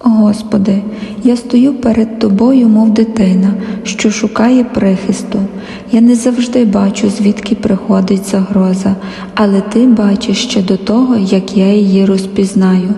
Господи, я стою перед Тобою, мов дитина, що шукає прихисту. Я не завжди бачу, звідки приходить загроза, але Ти бачиш ще до того, як я її розпізнаю.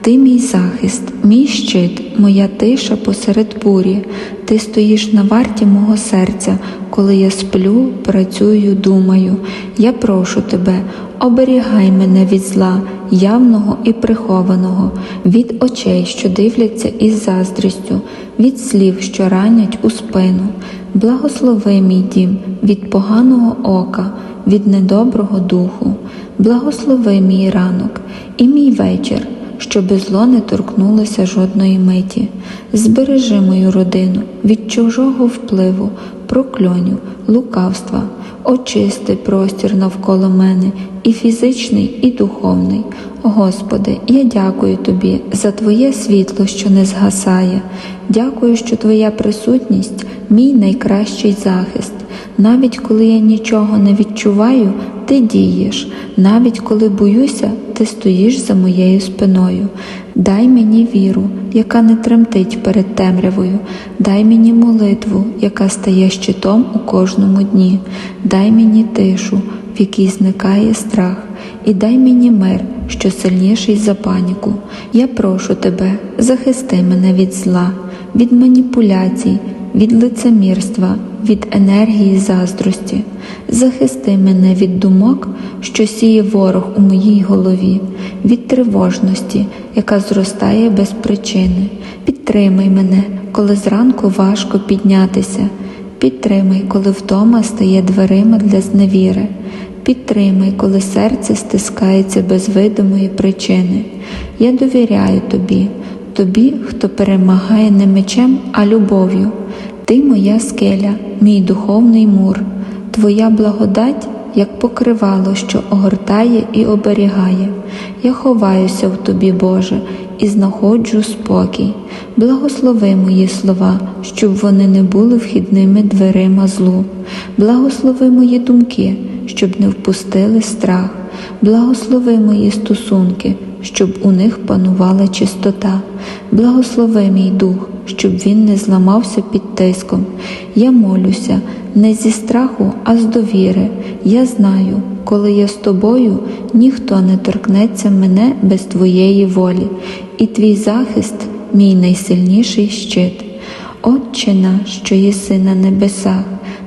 Ти мій захист, мій щит, моя тиша посеред бурі. Ти стоїш на варті мого серця, коли я сплю, працюю, думаю. Я прошу тебе, оберігай мене від зла, явного і прихованого, від очей, що дивляться із заздрістю, від слів, що ранять у спину. Благослови мій дім від поганого ока, від недоброго духу, благослови мій ранок і мій вечір щоби зло не торкнулося жодної миті. Збережи мою родину від чужого впливу, прокльонів, лукавства, очисти простір навколо мене, і фізичний, і духовний. Господи, я дякую Тобі за Твоє світло, що не згасає. Дякую, що Твоя присутність мій найкращий захист. Навіть коли я нічого не відчуваю, ти дієш, навіть коли боюся, ти стоїш за моєю спиною. Дай мені віру, яка не тремтить перед темрявою, дай мені молитву, яка стає щитом у кожному дні, дай мені тишу, в якій зникає страх, і дай мені мир, що сильніший за паніку. Я прошу тебе, захисти мене від зла, від маніпуляцій, від лицемірства, від енергії заздрості, захисти мене від думок, що сіє ворог у моїй голові, від тривожності, яка зростає без причини. Підтримай мене, коли зранку важко піднятися. Підтримай, коли втома стає дверима для зневіри. Підтримай, коли серце стискається без видимої причини. Я довіряю тобі, тобі, хто перемагає не мечем, а любов'ю. Ти моя скеля, мій духовний мур, Твоя благодать, як покривало, що огортає і оберігає. Я ховаюся в Тобі, Боже, і знаходжу спокій. Благослови мої слова, щоб вони не були вхідними дверима злу. Благослови мої думки, щоб не впустили страх. Благослови мої стосунки, щоб у них панувала чистота. Благослови мій дух, щоб він не зламався під тиском. Я молюся не зі страху, а з довіри. Я знаю, коли я з тобою, ніхто не торкнеться мене без твоєї волі, і твій захист мій найсильніший щит. Отче наш, що єси на небесах,